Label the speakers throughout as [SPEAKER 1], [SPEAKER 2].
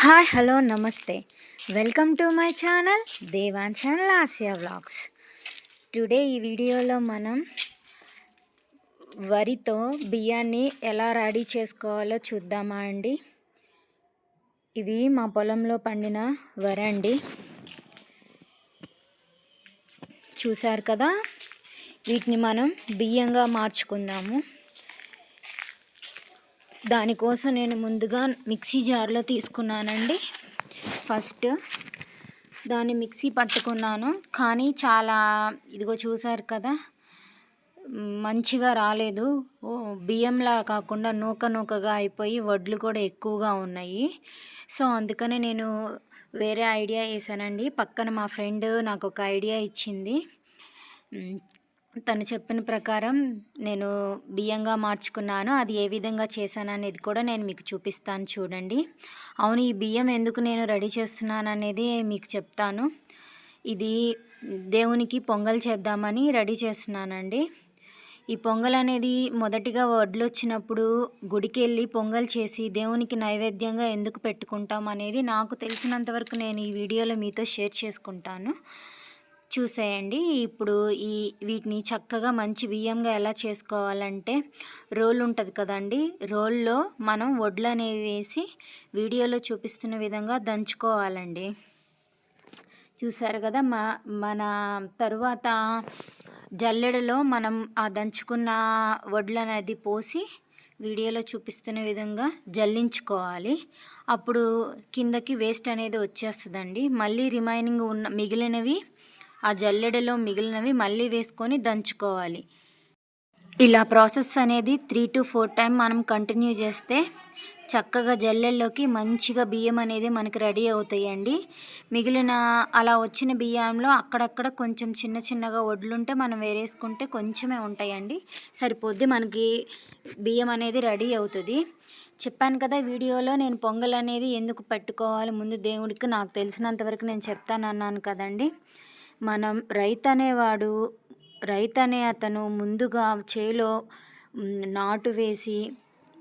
[SPEAKER 1] Hi hello namaste. Welcome to my channel Devan channel Asia vlogs. Today ఈ వీడియోలో మనం వరితో బియ్యాన్ని ఎలా రెడీ చేసుకోవాలో చూద్దామా అండి. ఇవి మా పొలంలో పండిన వరండి అండి. చూశారు కదా? వీటిని మనం బియ్యంగా మార్చుకుందాము. దానికోసం నేను ముందుగా మిక్సీ జార్లో తీసుకున్నానండి. ఫస్ట్ దాన్ని మిక్సీ పట్టుకున్నాను. కానీ చాలా ఇదిగో చూసారు కదా మంచిగా రాలేదు. ఓ బియ్యంలా కాకుండా నూక నూకగా అయిపోయి వడ్లు కూడా ఎక్కువగా ఉన్నాయి. సో అందుకనే నేను వేరే ఐడియా వేసానండి. పక్కన మా ఫ్రెండ్ నాకు ఒక ఐడియా ఇచ్చింది. తను చెప్పిన ప్రకారం నేను బియ్యంగా మార్చుకున్నాను. అది ఏ విధంగా చేశాను అనేది కూడా నేను మీకు చూపిస్తాను చూడండి. అవును ఈ బియ్యం ఎందుకు నేను రెడీ చేస్తున్నాను అనేది మీకు చెప్తాను. ఇది దేవునికి పొంగల్ చేద్దామని రెడీ చేస్తున్నానండి. ఈ పొంగల్ అనేది మొదటిగా వడ్లు వచ్చినప్పుడు గుడికి వెళ్ళి పొంగల్ చేసి దేవునికి నైవేద్యంగా ఎందుకు పెట్టుకుంటాం అనేది నాకు తెలిసినంతవరకు నేను ఈ వీడియోలో మీతో షేర్ చేసుకుంటాను. చూసేయండి. ఇప్పుడు ఈ వీటిని చక్కగా మంచి బియ్యంగా ఎలా చేసుకోవాలంటే రోల్ ఉంటుంది కదండి. రోల్లో మనం వడ్లు అనేవి వేసి వీడియోలో చూపిస్తున్న విధంగా దంచుకోవాలండి. చూసారు కదా మా మన తరువాత జల్లెడలో మనం ఆ దంచుకున్న వడ్లు అనేది పోసి వీడియోలో చూపిస్తున్న విధంగా జల్లించుకోవాలి. అప్పుడు కిందకి వేస్ట్ అనేది వచ్చేస్తుందండి. మళ్ళీ రిమైనింగ్ ఉన్న మిగిలినవి ఆ జల్లెడలో మిగిలినవి మళ్ళీ వేసుకొని దంచుకోవాలి. ఇలా ప్రాసెస్ అనేది త్రీ టు ఫోర్ టైం మనం కంటిన్యూ చేస్తే చక్కగా జల్లెల్లోకి మంచిగా బియ్యం అనేది మనకి రెడీ అవుతాయండి. మిగిలిన అలా వచ్చిన బియ్యంలో అక్కడక్కడ కొంచెం చిన్న చిన్నగా వడ్లుంటే మనం వేరేసుకుంటే కొంచెమే ఉంటాయండి. సరిపోద్ది మనకి బియ్యం అనేది రెడీ అవుతుంది. చెప్పాను కదా వీడియోలో నేను పొంగల్ అనేది ఎందుకు పెట్టుకోవాలి? ముందు దేవుడికి నాకు తెలిసినంతవరకు నేను చెప్తానన్నాను కదండి. మనం రైతు అనేవాడు రైతు అనే అతను ముందుగా చేలో నాటు వేసి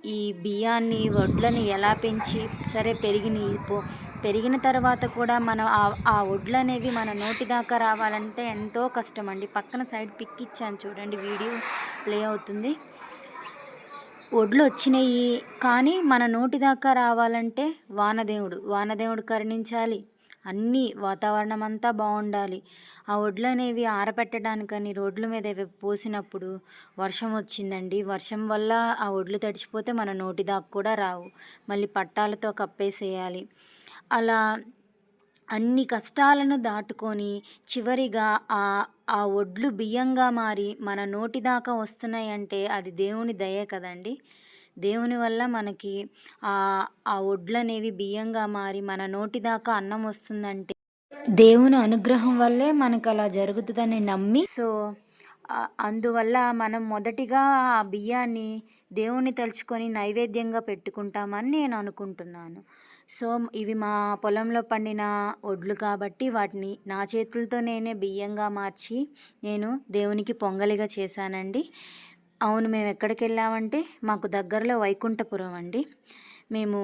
[SPEAKER 1] ఈ బియ్యాన్ని వడ్లని ఎలా పెంచి సరే పెరిగిన పెరిగిన తర్వాత కూడా మనం ఆ వడ్లు అనేవి మన నోటి దాకా రావాలంటే ఎంతో కష్టం అండి పక్కన సైడ్ పిక్ ఇచ్చాను చూడండి వీడియో ప్లే అవుతుంది. వడ్లు వచ్చినాయి కానీ మన నోటి దాకా రావాలంటే వానదేవుడు వానదేవుడు కరుణించాలి. అన్నీ వాతావరణం అంతా బాగుండాలి ఆ వడ్లు అనేవి ఆరబెట్టడానికని రోడ్ల మీద పోసినప్పుడు వర్షం వచ్చిందండి. వర్షం వల్ల ఆ వడ్లు తడిచిపోతే మన నోటి దాకా కూడా రావు. మళ్ళీ పట్టాలతో కప్పేసేయాలి. అలా అన్ని కష్టాలను దాటుకొని చివరిగా ఆ ఆ ఒడ్లు బియ్యంగా మారి మన నోటి దాకా వస్తున్నాయంటే అది దేవుని దయ కదండి. దేవుని వల్ల మనకి ఆ వడ్లు అనేవి బియ్యంగా మారి మన నోటి దాకా అన్నం వస్తుందంటే దేవుని అనుగ్రహం వల్లే మనకు అలా జరుగుతుందని నమ్మి సో అందువల్ల మనం మొదటిగా ఆ బియ్యాన్ని దేవుని తలుచుకొని నైవేద్యంగా పెట్టుకుంటామని నేను అనుకుంటున్నాను. సో ఇవి మా పొలంలో పండిన ఒడ్లు కాబట్టి వాటిని నా చేతులతో నేనే బియ్యంగా మార్చి నేను దేవునికి పొంగలిగా చేశానండి. అవును మేము ఎక్కడికి వెళ్ళామంటే మాకు దగ్గరలో వైకుంఠపురం అండి. మేము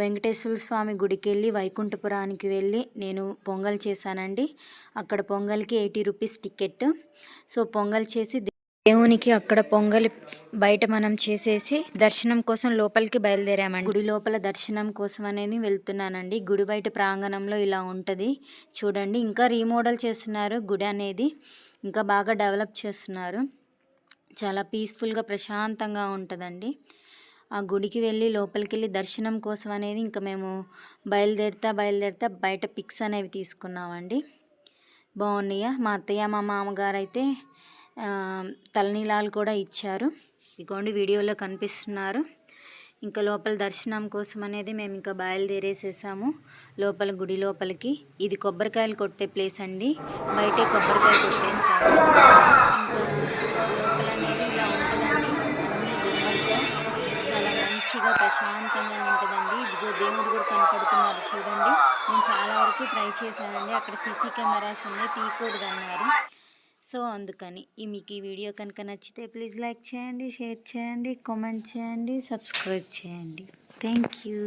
[SPEAKER 1] వెంకటేశ్వర స్వామి గుడికి వెళ్ళి వైకుంఠపురానికి వెళ్ళి నేను పొంగల్ చేశానండి. అక్కడ పొంగల్కి eighty rupees ticket so pongal చేసి దేవునికి అక్కడ పొంగలి బయట మనం చేసేసి దర్శనం కోసం లోపలికి బయలుదేరామండి. గుడి లోపల దర్శనం కోసం అనేది వెళ్తున్నానండి. గుడి బయట ప్రాంగణంలో ఇలా ఉంటుంది. చూడండి ఇంకా రీమోడల్ చేస్తున్నారు గుడి అనేది. ఇంకా బాగా డెవలప్ చేస్తున్నారు. చాలా పీస్ఫుల్గా ప్రశాంతంగా ఉంటుందండి. ఆ గుడికి వెళ్ళి లోపలికి వెళ్ళి దర్శనం కోసం అనేది ఇంకా మేము బయలుదేరుతా బయలుదేరుతా బయట పిక్స్ అనేవి తీసుకున్నామండి. బాగున్నాయా మా అత్తయ్య మా మామగారు అయితే తలనీలాలు కూడా ఇచ్చారు. ఇదిగోండి వీడియోలో కనిపిస్తున్నారు. ఇంకా లోపల దర్శనం కోసం అనేది మేము ఇంకా బయలుదేరేసేసాము. లోపల గుడి లోపలికి. ఇది కొబ్బరికాయలు కొట్టే ప్లేస్ అండి. బయటే కొబ్బరికాయలు కొట్టేస్తాము ఇంకా మంచిగా ప్రశాంతంగా ఉంటుందండి. ఇదిగో దేవుడు కూడా కనపడుతున్నారు చూడండి. నేను చాలా వరకు ట్రై చేశానండి. అక్కడ సీసీ కెమెరాస్ ఉన్నాయి. తీయకూడదు అన్నారు సో అందుకని ఈ మీకు ఈ వీడియో కనుక నచ్చితే ప్లీజ్ లైక్ చేయండి షేర్ చేయండి కామెంట్ చేయండి సబ్స్క్రైబ్ చేయండి. Thank you.